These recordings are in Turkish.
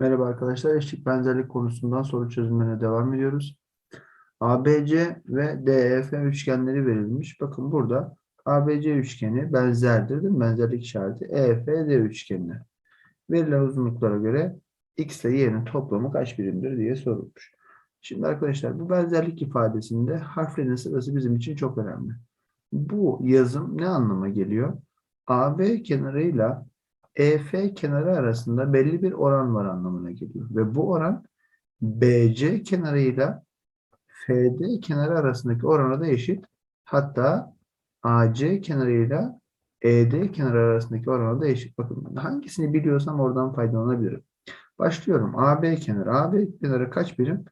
Merhaba arkadaşlar, eşlik benzerlik konusundan soru çözümlerine devam ediyoruz. ABC ve DEF üçgenleri verilmiş. Bakın burada ABC üçgeni benzerdir değil mi? Benzerlik işareti EFD üçgenine. Verilen uzunluklara göre x ile y'nin toplamı kaç birimdir diye sorulmuş. Şimdi arkadaşlar bu benzerlik ifadesinde harflerin sırası bizim için çok önemli. Bu yazım ne anlama geliyor? AB kenarıyla EF kenarı arasında belli bir oran var anlamına geliyor. Ve bu oran BC kenarıyla FD kenarı arasındaki orana da eşit. Hatta AC kenarıyla ED kenarı arasındaki orana da eşit. Bakın hangisini biliyorsam oradan faydalanabilirim. Başlıyorum. AB kenarı. AB kenarı kaç birim?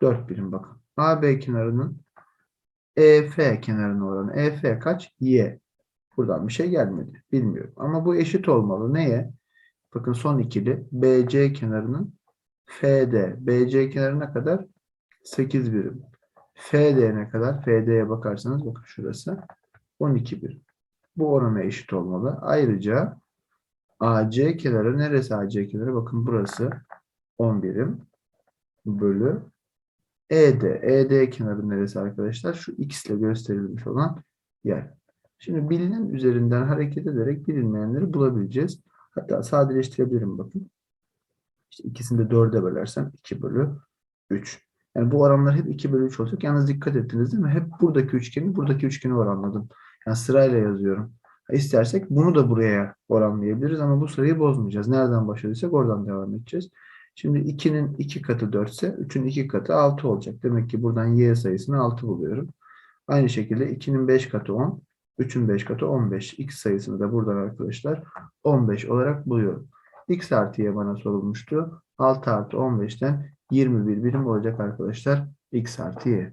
4 birim bakın. AB kenarının EF kenarının oranı. EF kaç? Y. Buradan bir şey gelmedi. Bilmiyorum. Ama bu eşit olmalı. Neye? Bakın son ikili. BC kenarının FD. BC kenarına kadar 8 birim. FD ne kadar? FD'ye bakarsanız bakın şurası 12 birim. Bu orana eşit olmalı. Ayrıca AC kenarı neresi AC kenarı? Bakın burası 10 birim bölü ED. ED kenarı neresi arkadaşlar? Şu X ile gösterilmiş olan yer. Şimdi bilinen üzerinden hareket ederek bilinmeyenleri bulabileceğiz. Hatta sadeleştirebilirim bakın. İşte ikisini de 4'e bölersem 2 bölü 3. Yani bu oranlar hep 2 bölü 3 olacak. Yalnız dikkat ettiniz değil mi? Hep buradaki üçgeni buradaki üçgeni oranladım. Yani sırayla yazıyorum. İstersek bunu da buraya oranlayabiliriz ama bu sırayı bozmayacağız. Nereden başladıysak oradan devam edeceğiz. Şimdi 2'nin 2 katı 4 ise 3'ün 2 katı 6 olacak. Demek ki buradan y sayısını 6 buluyorum. Aynı şekilde 2'nin 5 katı 10. 3'ün 5 katı 15. X sayısını da buradan arkadaşlar 15 olarak buluyorum. X artı y bana sorulmuştu. 6 artı 15'ten 21 birim olacak arkadaşlar. X artı y.